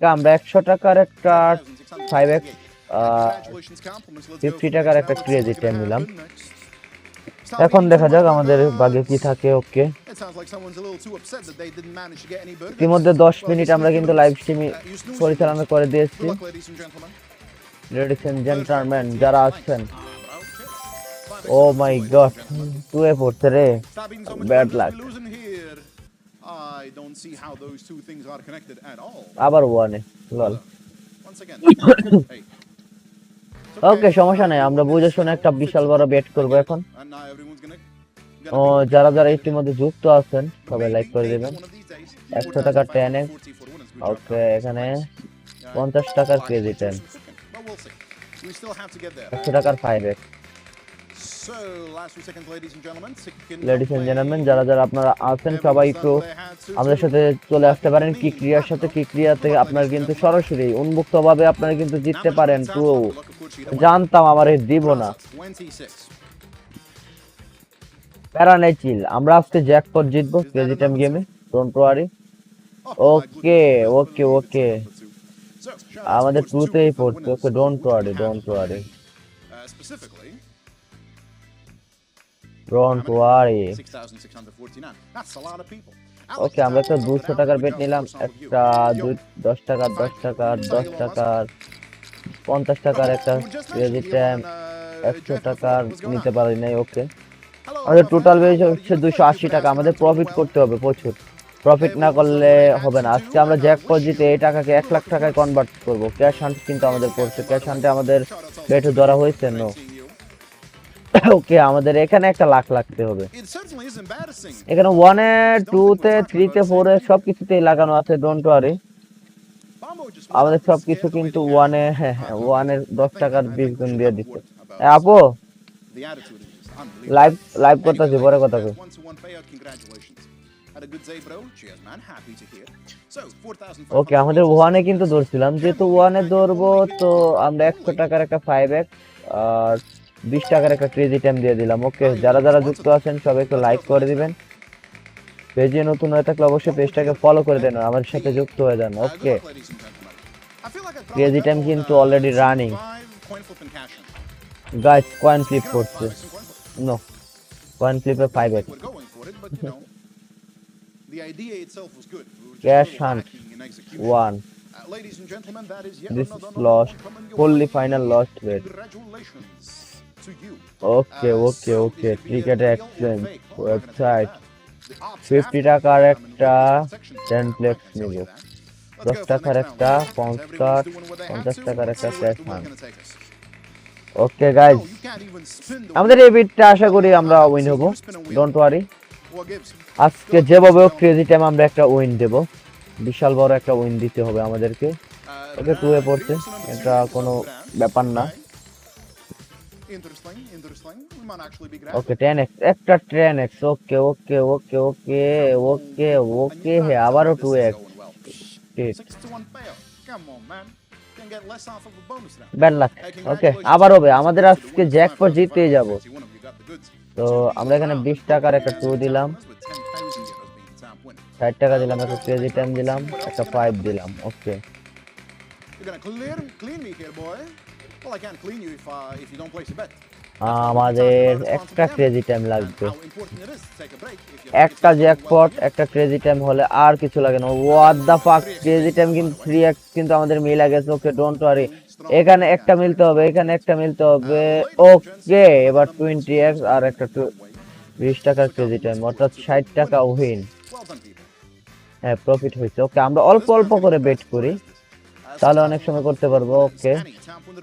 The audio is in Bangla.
কাম একশো টাকার একটা ফাইভ এক্স ফিফটি টাকার একটা ক্রেডিট নিলাম। এখন দেখা যাক আমাদের বাগে কি থাকে ওকে ইতিমধ্যে দশ মিনিট আমরা কিন্তু লাইভ স্ট্রিম পরিচালনা করে দিয়েছি লেডিস জেন্টারম্যান যারা আসছেন ও মাই গড টু এ পড়তে রে। Bad luck I don't see how those two things are connected at all. আবার ওয়ানে লল ওকে সমস্যা নাই আমরা বুঝে শুনে একটা বিশাল বড় বেট করব এখন ও যারা যারা ইতিমধ্যে যুক্ত আছেন সবাই লাইক করে দিবেন 100 টাকার 10 4,540 for the winners. Good job. ওকে এখানে. পঞ্চাশ টাকার there. একশো টাকার five X ladies and. Gentleman যারা যারা আপনারা আছেন সবাই একটু আমাদের সাথে চলে আসতে পারেন কি ক্রিয়ার সাথে কি ক্রিয়াতে আপনার কিন্তু সরাসরি উন্মুক্ত ভাবে আপনারা কিন্তু জিততে পারেন। টু জানতাম আমার দিব না প্যারা নেই চিল। আমরা আজকে জ্যাকপট জিতবো। ক্রেজি টাইম গেমে don't worry Okay, okay, okay. আমাদের টুতেই পড়ছে okay don't worry don't worry don't worry 6,649. That's a lot of people. Okay আমরা একটা দুশো টাকার বেট নিলাম। একটা দুই দশ টাকার দশ টাকার দশ টাকার পঞ্চাশ টাকার একটা ক্রেজি টাইম একশো টাকার নিতে পারি নাই ওকে আমাদের টোটাল বেজ হচ্ছে দুশো আশি টাকা আমাদের প্রফিট করতে হবে প্রচুর। প্রফিট না করলে হবে না। আজকে আমরা জ্যাকপট জিতে এই টাকাকে এক লাখ টাকায় কনভার্ট করব। ক্যাশ হান্ট কিন্তু আমাদের পড়ছে ক্যাশ হান্টে আমাদের বেটে ধরা হয়েছে নো ওকে আমাদের এখানে একটা লাখ লাগতে হবে। এখানে certainly is embarrassing. এখানে ওয়ানে টুতে থ্রিতে ফোরে সব কিছুতেই লাগানো আছে ডোন্ট ওয়ারি আমাদের সব কিছু কিন্তু ওয়ানে হ্যাঁ হ্যাঁ ওয়ানের দশ টাকার বিল গুণ দিয়ে দিচ্ছে। এ, আপু. লাইভ লাইভ করতেছি পরে কথা কই। One to one payout, congratulations. Had a good day, bro. Cheers, man. Happy to hear. So, 4,500. ওকে আমাদের ওয়ানে কিন্তু ধরছিলাম। যেহেতু ওয়ানে ধরবো তো আমরা একশো টাকার একটা ফাইভ এক্স আর বিশ টাকার একটা ক্রেজি টাইম দিয়ে দিলাম। ওকে যারা যারা যুক্ত আছেন সব একটু লাইক করে দিবেন। পেজে নতুন হয়ে থাকলে অবশ্যই পেজটাকে ফলো করে দেন আমার সাথে যুক্ত হয়ে যান ওকে ক্রেজি টাইম কিন্তু already running guys coin flip করছে। No coin ফ্লিপে five X cash hunt one Ladies and gentlemen, that is yet this another lost, fully final lost bet. Okay okay okay cricket exchange website fifty টাকার একটা টেমপ্লেট নিব দশ টাকার একটা পঞ্চাশ 50 টাকার একটা স্যাফান ওকে গাইজ আমাদের এই বিটটা আশা করি আমরা উইন হব। ডোন্ট ওয়ারি আজকে যেভাবে হোক ক্রেজি টাইম আমরা একটা উইন দেবো। বিশাল বড় একটা উইন দিতে হবে আমাদেরকে। ওকে টু এ পড়ছে। এটা কোনো ব্যাপার না। Interesting, interesting. We might actually be okay ten X একটা ten X okay okay okay okay okay okay hey আবারও টু এক্স ঠিক Six to one payout. Come on, man. Can get less off of a bonus now. Bad luck okay আবার হবে আমাদের আজকে জ্যাকপট জিততেই যাব তো আমরা এখানে বিশ টাকার একটা টু দিলাম ষাট টাকা দিলাম একটা ক্রেজি টাইম দিলাম একটা ফাইভ দিলাম ওকে You're gonna clear, clean me here, boy. Well, I can't clean you if, uh, if you don't place a bet. আমাদের একটা ক্রেজি টাইম লাগবে। একটা জ্যাকপট একটা ক্রেজি টাইম হলে আর কিছু লাগে না। ওয়াট দা ফাক ক্রেজি টাইম কিন্তু থ্রি কিন্তু আমাদের মিলা গেছে ওকে ডোন্ট ওয়ারি এখানে একটা মিলতে হবে এখানে একটা মিলতে হবে। ওকে এবার টোয়েন্টি এক্স আর একটা বিশ টাকার ক্রেজি টাইম অর্থাৎ ষাট টাকা উইন. হ্যাঁ প্রফিট হয়েছে। ওকে আমরা অল্প অল্প করে বেট করি। তাহলে অনেক সময় করতে পারব। ওকে